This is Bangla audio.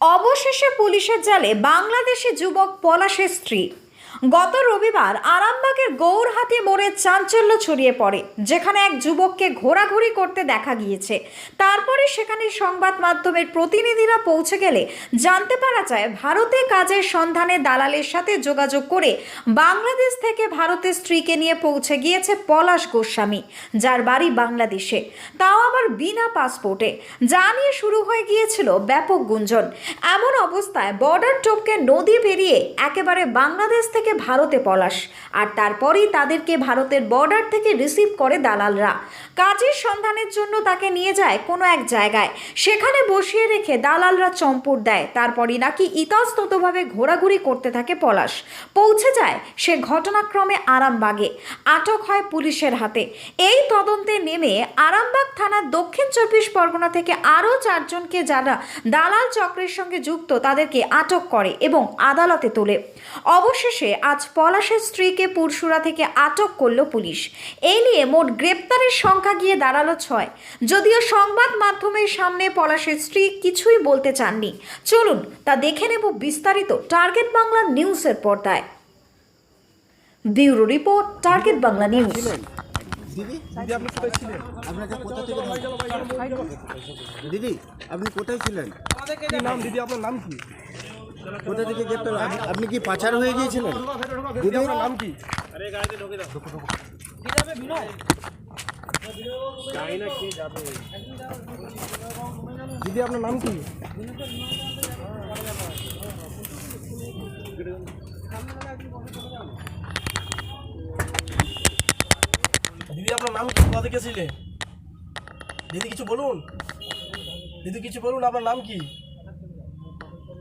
অবশেষে পুলিশের জালে বাংলাদেশি যুবক পলাশের স্ত্রী। গত রবিবার আরামবাগের গৌরহাটি মোড়ে চাঞ্চল্য ছড়িয়ে পড়ে, যেখানে এক যুবককে ঘোরাঘুরি করতে দেখা গিয়েছে। তারপরে সেখানে সংবাদ মাধ্যমের প্রতিনিধিরা পৌঁছে গেলে জানতে পারা যায়, ভারতে কাজের সন্ধানে দালালের সাথে যোগাযোগ করে বাংলাদেশ থেকে ভারতের স্ত্রীকে নিয়ে পৌঁছে গিয়েছে পলাশ গোস্বামী, যার বাড়ি বাংলাদেশে। তাও আবার বিনা পাসপোর্টে। যা নিয়ে শুরু হয়ে গিয়েছিল ব্যাপক গুঞ্জন। এমন অবস্থায় বর্ডার টপকে নদী পেরিয়ে একেবারে বাংলাদেশ থেকে ভারতে পলাশ। আর তারপরেই তাদেরকে ভারতের বর্ডার থেকে রিসিভ করে দালালরা। কাজের সন্ধানের জন্য তাকে নিয়ে যায় কোনো এক জায়গায়। সেখানে বসিয়ে রেখে দালালরা চম্পট দেয়। তারপরই নাকি ইতস্ততভাবে ঘোরাঘুরি করতে থাকে পলাশ। পৌঁছে যায়, সে ঘটনাক্রমে আরামবাগে। আটক হয় পুলিশের হাতে। এই তদন্তে নেমে আরামবাগ থানার দক্ষিণ চব্বিশ পরগনা থেকে আরও চারজনকে যারা দালাল চক্রের সঙ্গে যুক্ত, তাদেরকে আটক করে এবং আদালতে তোলে। অবশেষে আজ পলাশের স্ত্রীকে পুরসুরা থেকে আটক করল পুলিশ। এই নিয়ে মোট গ্রেপ্তারের সংখ্যা গিয়ে দাঁড়াল ছয়। যদিও সংবাদ মাধ্যমের সামনে পলাশের স্ত্রী কিছুই বলতে চাননি। চলুন তা দেখে নেব বিস্তারিত টার্গেট বাংলা নিউজের পর্দায়। Bureau report target Bangla news. দিদি দিদি আপনি কোথায় ছিলেন? আপনাকে কোথা থেকে দিদি আপনি কোথায় ছিলেন? নাম দিদি? আপনার নাম কি? কোথা থেকে গ্রেপ্তার আপনি- কি পাচার হয়ে গিয়েছিলেন? দিদি আপনার নাম কি? দিদি আপনার নাম কি? দিদি আপনার নাম কি? কোথা থেকে ছিলে দিদি কিছু বলুন। দিদি কিছু বলুন আপনার নাম কি?